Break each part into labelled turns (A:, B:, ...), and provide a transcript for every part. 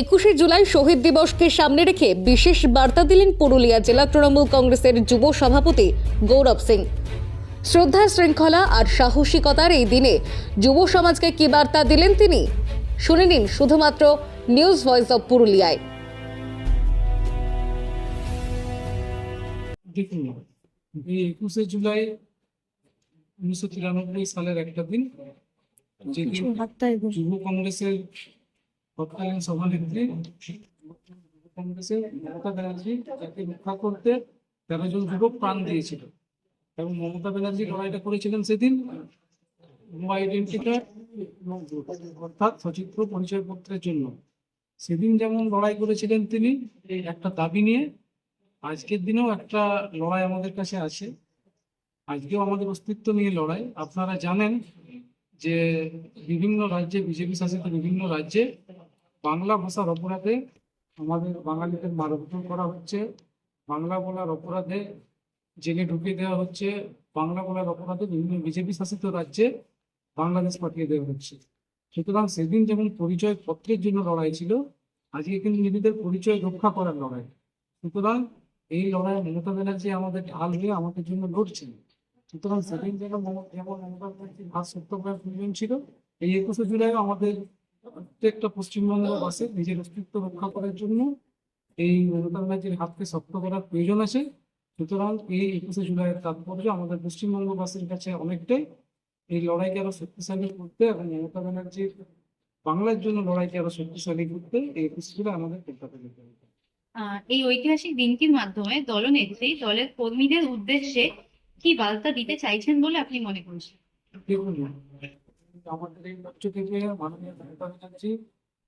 A: একুশে জুলাই শহীদ দিবসকে সামনে রেখে বিশেষ বার্তা দিলেন পুরুলিয়া জেলা তৃণমূল কংগ্রেসের যুব সভাপতি গৌরব সিং। শ্রদ্ধা শৃঙ্খলা আর সাহসিকতার এই দিনে যুব সমাজকে কি বার্তা দিলেন তিনি? শুনে নিন শুধুমাত্র নিউজ ভয়েস অব পুরুলিয়ায়।
B: একুশে জুলাই উনিশশো তিরানব্বই সালের একটা দিন যেদিন যুব কংগ্রেসের তৎকালীন সভানেত্রী কংগ্রেসের মমতা ব্যানার্জি যাকে রক্ষা করতে তেরো জন যুবক প্রাণ দিয়েছিল। এবং মমতা ব্যানার্জি লড়াইটা করেছিলেন সেদিন। আইডেন্টি কার্ড অর্থাৎ সচিত্র পরিচয়পত্রের জন্য। সেদিন যেমন লড়াই করেছিলেন তিনি, একটা দাবি নিয়ে, আজকের দিনেও একটা লড়াই আমাদের কাছে আছে। আজকেও আমাদের অস্তিত্ব নিয়ে লড়াই। আপনারা জানেন যে বিভিন্ন রাজ্যে, বিজেপি শাসিত বিভিন্ন রাজ্যে বাংলা ভাষার অপরাধে আমাদের বাঙালিদের মারধর করা হচ্ছে। বাংলা বলার অপরাধে জেলে ঢুকিয়ে দেওয়া হচ্ছে। বাংলা বলার অপরাধে বিভিন্ন বিজেপি শাসিত রাজ্যে বাংলাদেশ পাঠিয়ে দেওয়া হচ্ছে। সুতরাং সেদিন যেমন পরিচয় পত্রের জন্য লড়াই ছিল, আজকে কিন্তু নিজেদের পরিচয় রক্ষা করার লড়াই। সুতরাং এই লড়াই মমতা ব্যানার্জি আমাদের ঢাল হয়ে আমাদের জন্য লড়ছেন। সুতরাং সেদিন যেন যেমন মমতা হাত শক্ত করার প্রয়োজন ছিল, এই একুশে জুলাই আমাদের প্রত্যেকটা পশ্চিমবঙ্গবাসীর নিজের অস্তিত্ব রক্ষা করার জন্য এই মমতা ব্যানার্জির হাতকে শক্ত করার প্রয়োজন আছে। সুতরাং এই একুশে জুলাইয়ের তাৎপর্য আমাদের পশ্চিমবঙ্গবাসীর কাছে অনেকটাই। এই লড়াইকে আরও শক্তিশালী করতে এবং মমতা ব্যানার্জির বাংলার জন্য লড়াইকে আরও শক্তিশালী করতে এই একুশে জুলাই আমাদের কলকাতা যেতে হবে।
C: এই ঐতিহাসিক দিনটির মাধ্যমে দলনেত্রী দলের কর্মীদের উদ্দেশ্যে কি বার্তা দিতে চাইছেন বলে আপনি মনে করছেন?
B: দেখুন আমাদের এই মঞ্চ থেকে মাননীয় মমতা ব্যানার্জি,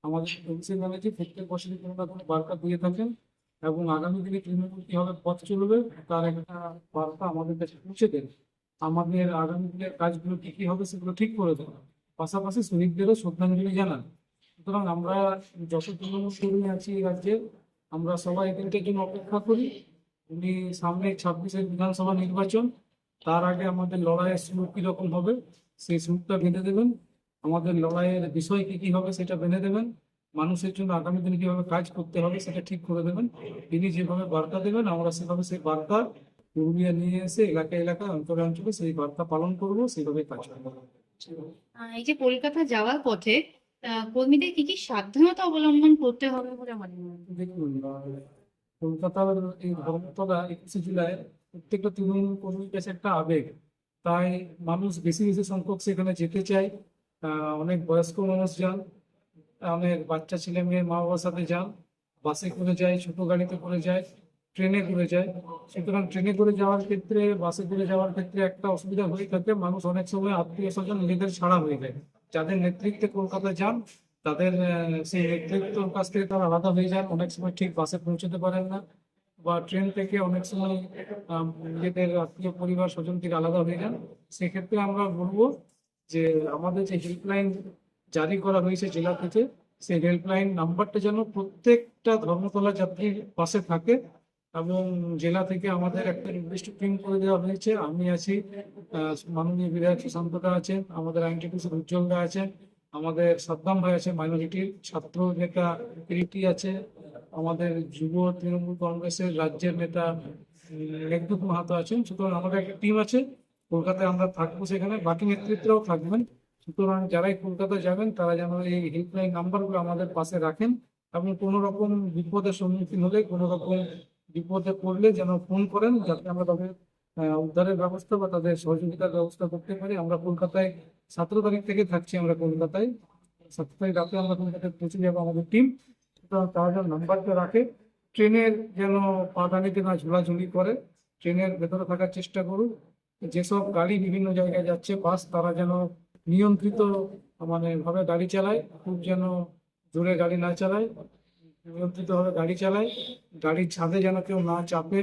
B: আমাদের অভিষেক ব্যানার্জি প্রত্যেক বছরই কোনো না কোনো বার্তা দিয়ে থাকেন এবং আগামী দিনে তৃণমূল কীভাবে পথ চলবে তার একটা বার্তা আমাদের কাছে পৌঁছে দেন আমাদের আগামী দিনের কাজগুলো কি কি হবে সেগুলো ঠিক করে দেন পাশাপাশি শহীদদেরও শ্রদ্ধাঞ্জলি জানান। সুতরাং আমরা যত তৃণমূল কর্মী আছি এই রাজ্যে, আমরা সবাই এই দিনটার জন্য অপেক্ষা করি। উনি সামনে ছাব্বিশের বিধানসভা নির্বাচন, তার আগে আমাদের লড়াইয়ের শুরু কীরকম হবে সেই সুরটা বেঁধে দেবেন। আমাদের লড়াইয়ের বিষয় কি কি হবে সেটা বেঁধে দেবেন মানুষের জন্য আগামী দিনে কীভাবে কাজ করতে হবে সেটা ঠিক করে দেবেন। তিনি যেভাবে বার্তা দেবেন আমরা সেভাবে সেই বার্তা পুরুলিয়া নিয়ে এসে এলাকা এলাকা অঞ্চলে অঞ্চলে সেই বার্তা পালন করব সেইভাবে কাজ করব।
C: এই যে কলকাতা যাওয়ার পথে কর্মীদের কি কি সাবধানতা অবলম্বন করতে হবে বলে মনে হয়?
B: দেখুন কলকাতার এই ধর্মতলা একুশে জুলাই প্রত্যেকটা তৃণমূল কর্মীর কাছে একটা আবেগ। তাই মানুষ বেশি বেশি সংখ্যক সেখানে যেতে চায় অনেক বয়স্ক মানুষ যান, অনেক বাচ্চা ছেলে মেয়ে মা বাবার সাথে যান, বাসে করে যায়, ছোট গাড়িতে করে যায়, ট্রেনে করে যায়। সুতরাং ট্রেনে করে যাওয়ার ক্ষেত্রে, বাসে করে যাওয়ার ক্ষেত্রে একটা অসুবিধা হয়ে থাকে, মানুষ অনেক সময় আত্মীয় স্বজন নিজেদের ছাড়া হয়ে যায়। যাদের নেতৃত্বে কলকাতা যান, তাদের সেই নেতৃত্বর কাছ থেকে তারা আলাদা হয়ে যান, অনেক সময় ঠিক বাসে পৌঁছতে পারেন না। বা ট্রেন থেকে অনেক সময় নিজেদের আত্মীয় পরিবার স্বজন থেকে আলাদা হয়ে যান, সেক্ষেত্রে আমরা বলব যে আমাদের যে হেল্পলাইন জারি করা হয়েছে জেলা থেকে, সেই হেল্পলাইন নাম্বারটা যেন প্রত্যেকটা ধর্মতলা যাত্রীর পাশে থাকে এবং জেলা থেকে আমাদের একটা নির্দিষ্ট টিম করে দেওয়া হয়েছে। আমি আছি মাননীয় বিধায়ক সুশান্তদা আছেন, আমাদের আইনটি আইনটিপি উজ্জ্বলদা আছেন, আমাদের সাদ্দাম ভাই আছে মাইনরিটির ছাত্র নেতা প্রীতি আছে আমাদের যুব তৃণমূল কংগ্রেসের রাজ্যের নেতা মেঘদূত মাহাতো আছেন। সুতরাং আমাদের একটা টিম আছে, কলকাতায় আমরা থাকব সেখানে। বাকি নেতৃত্বরাও থাকবেন। সুতরাং যারাই কলকাতা যাবেন, তারা যেন এই হেল্পলাইন নাম্বারগুলো আমাদের পাশে রাখেন এবং কোনো রকম বিপদের সম্মুখীন হলে কোনো রকম বিপদে পড়লে যেন ফোন করেন, যাতে আমরা তাদের উদ্ধারের ব্যবস্থা বা তাদের সহযোগিতার ব্যবস্থা করতে পারি। আমরা কলকাতায় সতেরো তারিখ থেকে থাকছি, আমরা কলকাতায়। সতেরো তারিখ রাতে আমরা কলকাতায় পৌঁছে যাব আমাদের টিম সুতরাং তারা যেন নাম্বারটা রাখে। ট্রেনের যেন পাদানিতে না ঝোলাঝুলি করে, ট্রেনের ভেতরে থাকার চেষ্টা করুন। যেসব গাড়ি বিভিন্ন জায়গায় যাচ্ছে, বাস তারা যেন নিয়ন্ত্রিত মানে ভাবে গাড়ি চালায়, খুব যেন জোরে গাড়ি না চালায় নিয়ন্ত্রিত ভাবে গাড়ি চালায়। গাড়ির ছাদে যেন কেউ না চাপে,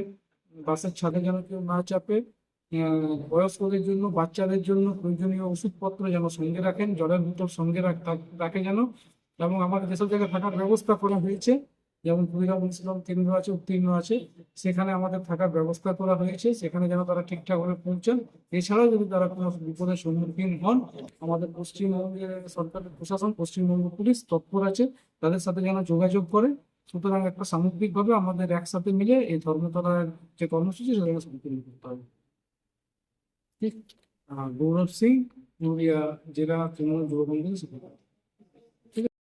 B: বাসের ছাদে যেন কেউ না চাপে। বয়স্কদের জন্য, বাচ্চাদের জন্য প্রয়োজনীয় ওষুধপত্র যেন সঙ্গে রাখেন, জলের বোতল সঙ্গে রাখে যেন। এবং আমাদের যেসব জায়গায় থাকার ব্যবস্থা করা হয়েছে, যেমন ক্ষুদিরাম মুন্সিপাল কেন্দ্র আছে, উত্তীর্ণ আছে, সেখানে আমাদের থাকার ব্যবস্থা করা হয়েছে, সেখানে যেন তারা ঠিকঠাকভাবে পৌঁছান। এছাড়াও যদি তারা কোনো বিপদের সম্মুখীন হন, আমাদের পশ্চিমবঙ্গের সরকারের প্রশাসন, পশ্চিমবঙ্গ পুলিশ তৎপর আছে, তাদের সাথে যেন যোগাযোগ করে। সুতরাং একটা সামগ্রিকভাবে আমাদের একসাথে মিলে এই ধর্মতলার যে কর্মসূচি, সেটা সম্পূর্ণ করতে হবে ঠিক গৌরব সিং, পুরুলিয়া জেলা তৃণমূল যুব